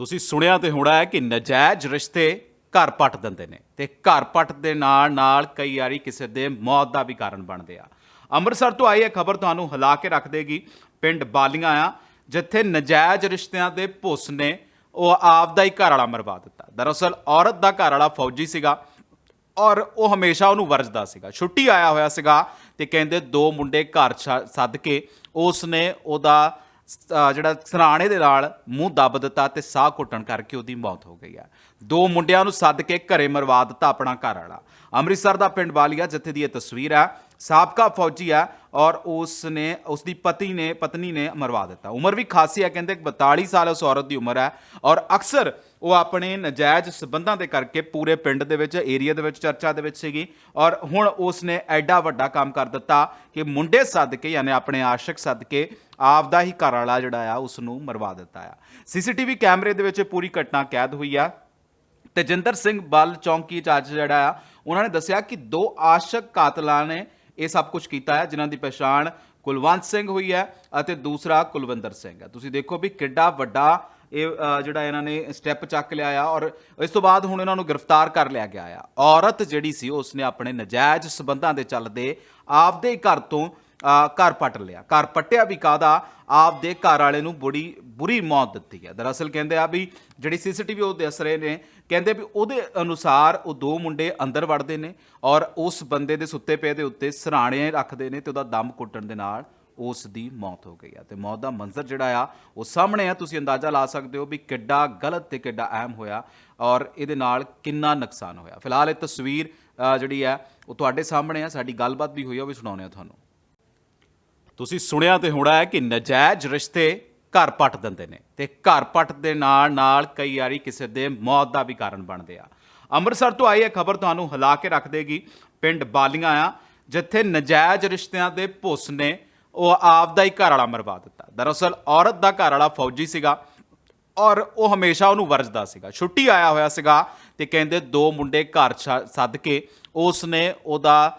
ਤੁਸੀਂ ਸੁਣਿਆ ਤੇ ਹੋਣਾ ਹੈ ਕਿ ਨਜਾਇਜ਼ ਰਿਸ਼ਤੇ ਘਰ ਪੱਟ ਦਿੰਦੇ ਨੇ ਤੇ ਘਰ ਪੱਟ ਦੇ ਨਾਲ ਨਾਲ ਕਈ ਵਾਰੀ ਕਿਸੇ ਦੇ ਮੌਤ ਦਾ ਵੀ ਕਾਰਨ ਬਣਦੇ ਆ। ਅੰਮ੍ਰਿਤਸਰ ਤੋਂ ਆਈ ਇਹ ਖਬਰ ਤੁਹਾਨੂੰ ਹਿਲਾ ਕੇ ਰੱਖ ਦੇਗੀ। ਪਿੰਡ ਬਾਲੀਆਂ ਆ, ਜਿੱਥੇ ਨਜਾਇਜ਼ ਰਿਸ਼ਤਿਆਂ ਦੇ ਭੁੱਸ ਨੇ ਉਹ ਆਪ ਦਾ ਹੀ ਘਰ ਵਾਲਾ ਮਰਵਾ ਦਿੱਤਾ। ਦਰਅਸਲ ਔਰਤ ਦਾ ਘਰ ਵਾਲਾ ਫੌਜੀ ਸੀਗਾ ਔਰ ਉਹ ਹਮੇਸ਼ਾ ਉਹਨੂੰ ਵਰਜਦਾ ਸੀਗਾ। ਛੁੱਟੀ ਆਇਆ ਹੋਇਆ ਸੀਗਾ ਤੇ ਕਹਿੰਦੇ ਦੋ ਮੁੰਡੇ ਘਰ ਛ- ਸੱਦ ਕੇ ਉਸ ਨੇ ਉਹਦਾ ਜਿਹੜਾ ਸਰਾਣੇ ਦੇ ਨਾਲ ਮੂੰਹ ਦੱਬ ਦਿੱਤਾ ਤੇ ਸਾਹ ਘੁੱਟਣ ਕਰਕੇ ਉਹਦੀ ਮੌਤ ਹੋ ਗਈ ਹੈ। ਦੋ ਮੁੰਡਿਆਂ ਨੂੰ ਸੱਦ ਕੇ ਘਰੇ ਮਰਵਾ ਦਿੱਤਾ ਆਪਣਾ ਘਰ ਵਾਲਾ। ਅੰਮ੍ਰਿਤਸਰ ਦਾ ਪਿੰਡ ਵਾਲੀਆ, ਜਿੱਥੇ ਦੀ ਇਹ ਤਸਵੀਰ ਹੈ ਸਾਬਕਾ ਫੌਜੀ ਆ ਔਰ ਉਸ ਨੇ ਉਸ ਦੀ ਪਤੀ ਨੇ, ਪਤਨੀ ਨੇ ਮਰਵਾ ਦਿੱਤਾ। ਉਮਰ ਵੀ ਖਾਸੀ ਹੈ ਕਹਿੰਦੇ 42 ਸਾਲ ਉਸ ਔਰਤ ਦੀ ਉਮਰ ਹੈ ਔਰ ਅਕਸਰ ਉਹ ਆਪਣੇ ਨਜਾਇਜ਼ ਸਬੰਧਾਂ ਦੇ ਕਰਕੇ ਪੂਰੇ ਪਿੰਡ ਦੇ ਵਿੱਚ, ਏਰੀਆ ਦੇ ਵਿੱਚ, ਚਰਚਾ ਦੇ ਵਿੱਚ ਸੀਗੀ। ਔਰ ਹੁਣ ਉਸ ਨੇ ਐਡਾ ਵੱਡਾ ਕੰਮ ਕਰ ਦਿੱਤਾ ਕਿ ਮੁੰਡੇ ਸੱਦ ਕੇ ਯਾਨੀ ਆਪਣੇ ਆਸ਼ਿਕ ਸੱਦ ਕੇ ਆਪਦਾ ਹੀ ਘਰ ਵਾਲਾ ਜਿਹੜਾ ਆ ਉਸ ਨੂੰ ਮਰਵਾ ਦਿੱਤਾ ਆ। ਸੀਸੀਟੀਵੀ ਕੈਮਰੇ ਦੇ ਵਿੱਚ ਇਹ ਪੂਰੀ ਘਟਨਾ ਕੈਦ ਹੋਈ ਆ। ਤੇਜਿੰਦਰ ਸਿੰਘ ਬਲ ਚੌਂਕੀ ਚ ਅੱਜ ਜਿਹੜਾ ਆ, ਉਹਨਾਂ ਨੇ ਦੱਸਿਆ ਕਿ ਦੋ ਆਸ਼ਕ ਕਾਤਲਾਂ ਨੇ ਇਹ ਸਭ ਕੁਝ ਕੀਤਾ ਹੈ, ਜਿਨ੍ਹਾਂ ਦੀ ਪਛਾਣ ਕੁਲਵੰਤ ਸਿੰਘ ਹੋਈ ਹੈ ਅਤੇ ਦੂਸਰਾ ਕੁਲਵਿੰਦਰ ਸਿੰਘ ਹੈ। ਤੁਸੀਂ ਦੇਖੋ ਵੀ ਕਿੱਡਾ ਵੱਡਾ ਇਹ ਜਿਹੜਾ ਇਹਨਾਂ ਨੇ ਸਟੈਪ ਚੱਕ ਲਿਆ ਆ ਔਰ ਇਸ ਤੋਂ ਬਾਅਦ ਹੁਣ ਇਹਨਾਂ ਨੂੰ ਗ੍ਰਿਫਤਾਰ ਕਰ ਲਿਆ ਗਿਆ ਆ। ਔਰਤ ਜਿਹੜੀ ਸੀ, ਉਸਨੇ ਆਪਣੇ ਨਜਾਇਜ਼ ਸਬੰਧਾਂ ਦੇ ਚੱਲਦੇ ਆਪਦੇ ਘਰ ਤੋਂ ਘਰ ਪੱਟ ਲਿਆ। ਘਰ ਪੱਟਿਆ ਵੀ ਕਾਦਾ ਆਪਦੇ ਘਰ ਵਾਲੇ ਨੂੰ ਬੁਰੀ ਬੁਰੀ ਮੌਤ ਦਿੱਤੀ ਹੈ। ਦਰਅਸਲ ਕਹਿੰਦੇ ਆ ਵੀ ਜਿਹੜੀ ਸੀਸੀਟੀਵੀ ਉਹ ਦੱਸ ਰਹੇ ਨੇ, ਕਹਿੰਦੇ ਵੀ ਉਹਦੇ ਅਨੁਸਾਰ ਉਹ ਦੋ ਮੁੰਡੇ ਅੰਦਰ ਵੜਦੇ ਨੇ ਔਰ ਉਸ ਬੰਦੇ ਦੇ ਸੁੱਤੇ ਪਏ ਦੇ ਉੱਤੇ ਸਰਾਣੇ ਰੱਖਦੇ ਨੇ ਤੇ ਉਹਦਾ ਦਮ ਕੁੱਟਣ ਦੇ ਨਾਲ ਉਸ ਦੀ ਮੌਤ ਹੋ ਗਈ ਆ। ਤੇ ਮੌਤ ਦਾ ਮੰਜ਼ਰ ਜਿਹੜਾ ਆ, ਉਹ ਸਾਹਮਣੇ ਆ। ਤੁਸੀਂ ਅੰਦਾਜ਼ਾ ਲਾ ਸਕਦੇ ਹੋ ਵੀ ਕਿੱਡਾ ਗਲਤ ਤੇ ਕਿੱਡਾ ਅਹਿਮ ਹੋਇਆ ਔਰ ਇਹਦੇ ਨਾਲ ਕਿੰਨਾ ਨੁਕਸਾਨ ਹੋਇਆ। ਫਿਲਹਾਲ ਇਹ ਤਸਵੀਰ ਜਿਹੜੀ ਆ ਉਹ ਤੁਹਾਡੇ ਸਾਹਮਣੇ ਆ। ਸਾਡੀ ਗੱਲਬਾਤ ਵੀ ਹੋਈ ਆ, ਉਹ ਵੀ ਸੁਣਾਉਂਦੇ ਆ ਤੁਹਾਨੂੰ। ਤੁਸੀਂ ਸੁਣਿਆ ਤੇ ਹੋਣਾ ਹੈ ਕਿ ਨਜਾਇਜ਼ ਰਿਸ਼ਤੇ ਘਰ ਪੱਟ ਦਿੰਦੇ ਨੇ ਤੇ ਘਰ ਪੱਟ ਦੇ ਨਾਲ ਨਾਲ ਕਈ ਵਾਰੀ ਕਿਸੇ ਦੇ ਮੌਤ ਦਾ ਵੀ ਕਾਰਨ ਬਣਦੇ ਆ। ਅੰਮ੍ਰਿਤਸਰ ਤੋਂ ਆਈ ਇਹ ਖਬਰ ਤੁਹਾਨੂੰ ਹਿਲਾ ਕੇ ਰੱਖ ਦੇਗੀ। ਪਿੰਡ ਬਾਲੀਆਂ ਆ, ਜਿੱਥੇ ਨਜਾਇਜ਼ ਰਿਸ਼ਤਿਆਂ ਦੇ ਭੁੱਸ ਨੇ ਉਹ ਆਪ ਦਾ ਹੀ ਘਰ ਵਾਲਾ ਮਰਵਾ ਦਿੱਤਾ। ਦਰਅਸਲ ਔਰਤ ਦਾ ਘਰ ਵਾਲਾ ਫੌਜੀ ਸੀਗਾ ਔਰ ਉਹ ਹਮੇਸ਼ਾ ਉਹਨੂੰ ਵਰਜਦਾ ਸੀਗਾ। ਛੁੱਟੀ ਆਇਆ ਹੋਇਆ ਸੀਗਾ ਤੇ ਕਹਿੰਦੇ ਦੋ ਮੁੰਡੇ ਘਰ ਛ- ਸੱਦ ਕੇ ਉਸ ਨੇ ਉਹਦਾ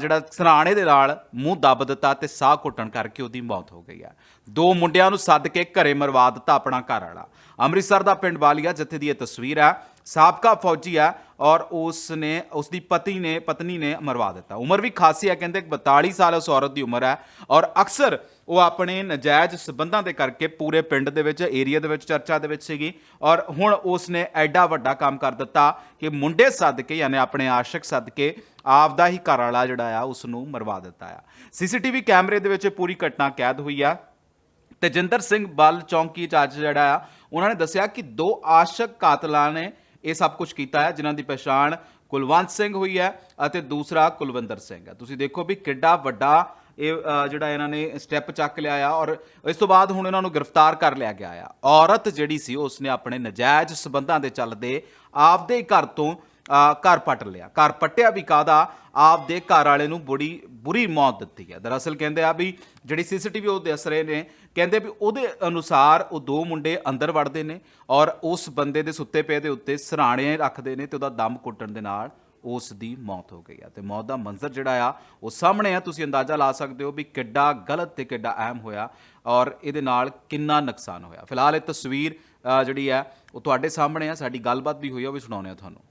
ਜਿਹੜਾ ਸਰਾਣੇ ਦੇ ਨਾਲ ਮੂੰਹ ਦੱਬ ਦਿੱਤਾ ਤੇ ਸਾਹ ਘੁੱਟਣ ਕਰਕੇ ਉਹਦੀ ਮੌਤ ਹੋ ਗਈ ਹੈ। ਦੋ ਮੁੰਡਿਆਂ ਨੂੰ ਸੱਦ ਕੇ ਘਰੇ ਮਰਵਾ ਦਿੱਤਾ ਆਪਣਾ ਘਰ ਵਾਲਾ। ਅੰਮ੍ਰਿਤਸਰ ਦਾ ਪਿੰਡ ਵਾਲੀਆ ਜਿੱਥੇ ਦੀ ਇਹ ਤਸਵੀਰ ਹੈ, ਸਾਬਕਾ ਫੌਜੀ ਹੈ ਔਰ ਉਸ ਨੇ ਉਸ ਦੀ ਪਤੀ ਨੇ, ਪਤਨੀ ਨੇ ਮਰਵਾ ਦਿੱਤਾ। ਉਮਰ ਵੀ ਖਾਸੀ ਹੈ, ਕਹਿੰਦੇ 42 ਸਾਲ ਉਸ ਔਰਤ ਦੀ ਉਮਰ ਹੈ ਔਰ ਅਕਸਰ ਉਹ ਆਪਣੇ ਨਜਾਇਜ਼ ਸਬੰਧਾਂ ਦੇ ਕਰਕੇ ਪੂਰੇ ਪਿੰਡ ਦੇ ਵਿੱਚ ਏਰੀਆ ਦੇ ਵਿੱਚ, ਚਰਚਾ ਦੇ ਵਿੱਚ ਸੀਗੀ। ਔਰ ਹੁਣ ਉਸ ਨੇ ਐਡਾ ਵੱਡਾ ਕੰਮ ਕਰ ਦਿੱਤਾ ਕਿ ਮੁੰਡੇ ਸੱਦ ਕੇ ਯਾਨੀ ਆਪਣੇ ਆਸ਼ਿਕ ਸੱਦ ਕੇ ਆਪ ਦਾ ਹੀ ਘਰ ਵਾਲਾ ਜਿਹੜਾ ਆ ਉਸ ਨੂੰ ਮਰਵਾ ਦਿੱਤਾ ਆ। ਸੀਸੀਟੀਵੀ ਕੈਮਰੇ ਦੇ ਵਿੱਚ ਇਹ ਪੂਰੀ ਘਟਨਾ ਕੈਦ ਹੋਈ ਆ। ਤੇਜਿੰਦਰ ਸਿੰਘ ਬਲ ਚੌਂਕੀ ਚ ਅੱਜ ਜਿਹੜਾ ਆ, ਉਹਨਾਂ ਨੇ ਦੱਸਿਆ ਕਿ ਦੋ ਆਸ਼ਕ ਕਾਤਲਾਂ ਨੇ ਇਹ ਸਭ ਕੁਝ ਕੀਤਾ ਹੈ ਜਿਨ੍ਹਾਂ ਦੀ ਪਛਾਣ ਕੁਲਵੰਤ ਸਿੰਘ ਹੋਈ ਹੈ ਅਤੇ ਦੂਸਰਾ ਕੁਲਵਿੰਦਰ ਸਿੰਘ ਹੈ ਤੁਸੀਂ ਦੇਖੋ ਵੀ ਕਿੱਡਾ ਵੱਡਾ ਇਹ ਜਿਹੜਾ ਇਹਨਾਂ ਨੇ ਸਟੈਪ ਚੱਕ ਲਿਆ ਆ ਔਰ ਇਸ ਤੋਂ ਬਾਅਦ ਹੁਣ ਇਹਨਾਂ ਨੂੰ ਗ੍ਰਿਫਤਾਰ ਕਰ ਲਿਆ ਗਿਆ ਆ। ਔਰਤ ਜਿਹੜੀ ਸੀ, ਉਸਨੇ ਆਪਣੇ ਨਜਾਇਜ਼ ਸਬੰਧਾਂ ਦੇ ਚੱਲਦੇ ਆਪਦੇ ਘਰ ਤੋਂ ਘਰ ਪੱਟ ਲਿਆ। ਘਰ ਪੱਟਿਆ ਵੀ ਕਾਦਾ ਆਪਦੇ ਘਰ ਵਾਲੇ ਨੂੰ ਬੁਰੀ ਬੁਰੀ ਮੌਤ ਦਿੱਤੀ ਹੈ ਦਰਅਸਲ ਕਹਿੰਦੇ ਆ ਵੀ ਜਿਹੜੀ ਸੀਸੀਟੀਵੀ ਉਹ ਦੱਸ ਰਹੇ ਨੇ, ਕਹਿੰਦੇ ਵੀ ਉਹਦੇ ਅਨੁਸਾਰ ਉਹ ਦੋ ਮੁੰਡੇ ਅੰਦਰ ਵੜਦੇ ਨੇ ਔਰ ਉਸ ਬੰਦੇ ਦੇ ਸੁੱਤੇ ਪਏ ਦੇ ਉੱਤੇ ਸਰਾਣੇ ਰੱਖਦੇ ਨੇ ਤੇ ਉਹਦਾ ਦਮ ਕੁੱਟਣ ਦੇ ਨਾਲ ਉਸ ਦੀ ਮੌਤ ਹੋ ਗਈ ਆ ਤੇ ਮੌਤ ਦਾ ਮੰਜ਼ਰ ਜਿਹੜਾ ਆ, ਉਹ ਸਾਹਮਣੇ ਆ। ਤੁਸੀਂ ਅੰਦਾਜ਼ਾ ਲਾ ਸਕਦੇ ਹੋ ਵੀ ਕਿੱਡਾ ਗਲਤ ਤੇ ਕਿੱਡਾ ਅਹਿਮ ਹੋਇਆ ਔਰ ਇਹਦੇ ਨਾਲ ਕਿੰਨਾ ਨੁਕਸਾਨ ਹੋਇਆ। ਫਿਲਹਾਲ ਇਹ ਤਸਵੀਰ ਜਿਹੜੀ ਆ, ਉਹ ਤੁਹਾਡੇ ਸਾਹਮਣੇ ਆ। ਸਾਡੀ ਗੱਲਬਾਤ ਵੀ ਹੋਈ ਆ, ਉਹ ਵੀ ਸੁਣਾਉਂਦੇ ਆ ਤੁਹਾਨੂੰ।